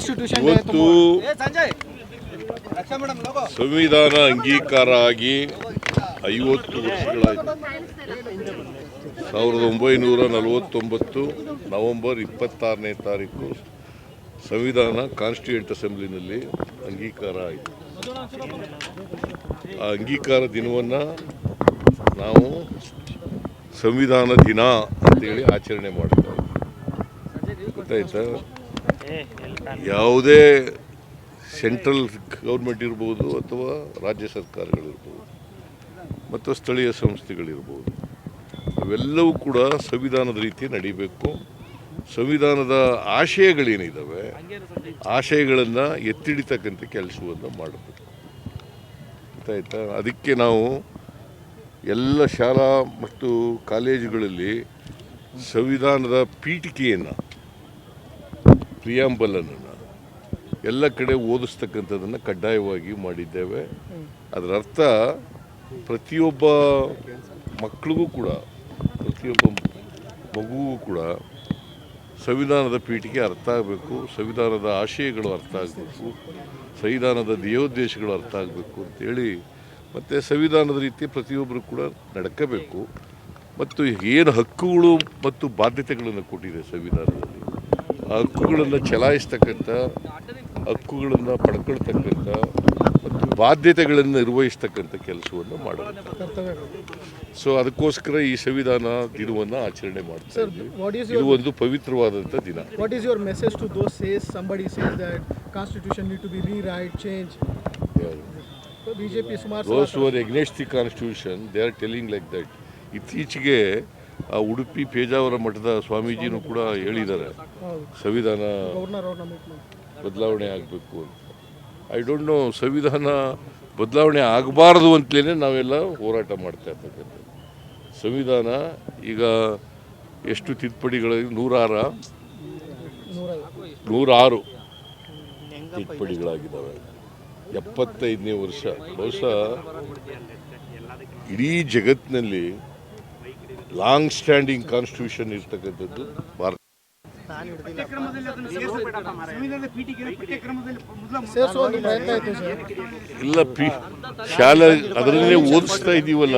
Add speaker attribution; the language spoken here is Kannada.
Speaker 1: ಇವತ್ತು ಸಂವಿಧಾನ ಅಂಗೀಕಾರ ಆಗಿ ಐವತ್ತು ವರ್ಷಗಳಾಯಿತು. ಸಾವಿರದ ಒಂಬೈನೂರ ನಲವತ್ತೊಂಬತ್ತು ನವೆಂಬರ್ ಇಪ್ಪತ್ತಾರನೇ ತಾರೀಕು ಸಂವಿಧಾನ ಕಾನ್ಸ್ಟಿಟ್ಯೂಂಟ್ ಅಸೆಂಬ್ಲಿನಲ್ಲಿ ಅಂಗೀಕಾರ ಆಯಿತು. ಆ ಅಂಗೀಕಾರ ದಿನವನ್ನು ನಾವು ಸಂವಿಧಾನ ದಿನ ಅಂತೇಳಿ ಆಚರಣೆ ಮಾಡ್ತೇವೆ ಇದ್ದೀವಿ ಗೊತ್ತಾಯ್ತಾ? ಯಾವುದೇ ಸೆಂಟ್ರಲ್ ಗೌರ್ಮೆಂಟ್ ಇರ್ಬೋದು ಅಥವಾ ರಾಜ್ಯ ಸರ್ಕಾರಗಳಿರ್ಬೋದು ಮತ್ತು ಸ್ಥಳೀಯ ಸಂಸ್ಥೆಗಳಿರ್ಬೋದು ಅವೆಲ್ಲವೂ ಕೂಡ ಸಂವಿಧಾನದ ರೀತಿ ನಡಿಬೇಕು. ಸಂವಿಧಾನದ ಆಶಯಗಳೇನಿದ್ದಾವೆ ಆಶಯಗಳನ್ನು ಎತ್ತಿಡಿತಕ್ಕಂಥ ಕೆಲಸವನ್ನು ಮಾಡಬೇಕು. ಗೊತ್ತಾಯ್ತಾ ಅದಕ್ಕೆ ನಾವು ಎಲ್ಲ ಶಾಲಾ ಮತ್ತು ಕಾಲೇಜುಗಳಲ್ಲಿ ಸಂವಿಧಾನದ ಪೀಠಿಕೆಯನ್ನು ಪ್ರಿಯಾಂಬಲನ್ನು ಎಲ್ಲ ಕಡೆ ಓದಿಸ್ತಕ್ಕಂಥದ್ದನ್ನು ಕಡ್ಡಾಯವಾಗಿ ಮಾಡಿದ್ದೇವೆ. ಅದರ ಅರ್ಥ ಪ್ರತಿಯೊಬ್ಬ ಮಕ್ಕಳಿಗೂ ಕೂಡ, ಪ್ರತಿಯೊಬ್ಬ ಮಗುವೂ ಕೂಡ ಸಂವಿಧಾನದ ಪೀಠಿಗೆ ಅರ್ಥ ಆಗಬೇಕು, ಸಂವಿಧಾನದ ಆಶಯಗಳು ಅರ್ಥ ಆಗಬೇಕು, ಸಂವಿಧಾನದ ಧ್ಯೇಯೋದ್ದೇಶಗಳು ಅರ್ಥ ಆಗಬೇಕು ಅಂತೇಳಿ ಮತ್ತು ಸಂವಿಧಾನದ ರೀತಿ ಪ್ರತಿಯೊಬ್ಬರು ಕೂಡ ನಡ್ಕಬೇಕು. ಮತ್ತು ಏನು ಹಕ್ಕುಗಳು ಮತ್ತು ಬಾಧ್ಯತೆಗಳನ್ನು ಕೊಟ್ಟಿದೆ ಸಂವಿಧಾನದಲ್ಲಿ? ಹಕ್ಕುಗಳನ್ನು ಚಲಾಯಿಸ್ತಕ್ಕಂಥ ಹಕ್ಕುಗಳನ್ನು ಪಡ್ಕೊಳ್ತಕ್ಕಂಥ ಮತ್ತು ಬಾಧ್ಯತೆಗಳನ್ನು ನಿರ್ವಹಿಸ್ತಕ್ಕಂಥ ಕೆಲಸವನ್ನು ಮಾಡಬೇಕು ಸೊ ಅದಕ್ಕೋಸ್ಕರ ಈ ಸಂವಿಧಾನ ದಿನವನ್ನು ಆಚರಣೆ
Speaker 2: ಮಾಡ್ತಾರೆ
Speaker 1: ಇದು ಒಂದು ಪವಿತ್ರವಾದಂಥ ದಿನ.
Speaker 2: What is your message to those says somebody says that constitution need to be rewrite change? BJP ಸುಮಾರು
Speaker 1: those were against the constitution they are telling like that ಇತ್ತೀಚೆಗೆ ಆ ಉಡುಪಿ ಪೇಜಾವರ ಮಠದ ಸ್ವಾಮೀಜಿನೂ ಕೂಡ ಹೇಳಿದ್ದಾರೆ, ಸಂವಿಧಾನ ಬದಲಾವಣೆ ಆಗಬೇಕು ಅಂತ. ಐ ಡೋಂಟ್ ನೋ ಸಂವಿಧಾನ ಬದಲಾವಣೆ ಆಗಬಾರ್ದು ಅಂತಲೇ ನಾವೆಲ್ಲ ಹೋರಾಟ ಮಾಡ್ತಾ ಇರ್ತಕ್ಕಂಥದ್ದು. ಸಂವಿಧಾನ ಈಗ ಎಷ್ಟು ತಿದ್ದುಪಡಿಗಳಿಗೆ ನೂರಾರ? ನೂರಾರು ತಿದ್ದುಪಡಿಗಳಾಗಿದ್ದಾವೆ. ಎಪ್ಪತ್ತೈದನೇ ವರ್ಷ. ಬಹುಶಃ ಇಡೀ ಜಗತ್ತಿನಲ್ಲಿ ಲಾಂಗ್ ಸ್ಟ್ಯಾಂಡಿಂಗ್ ಕಾನ್ಸ್ಟಿಟ್ಯೂಷನ್ ಇರ್ತಕ್ಕಂಥದ್ದು ಭಾರತ. ಇಲ್ಲ ಪಿ ಶಾಲೆ ಅದರಲ್ಲೇ ಓದಿಸ್ತಾ ಇದ್ದೀವಲ್ಲ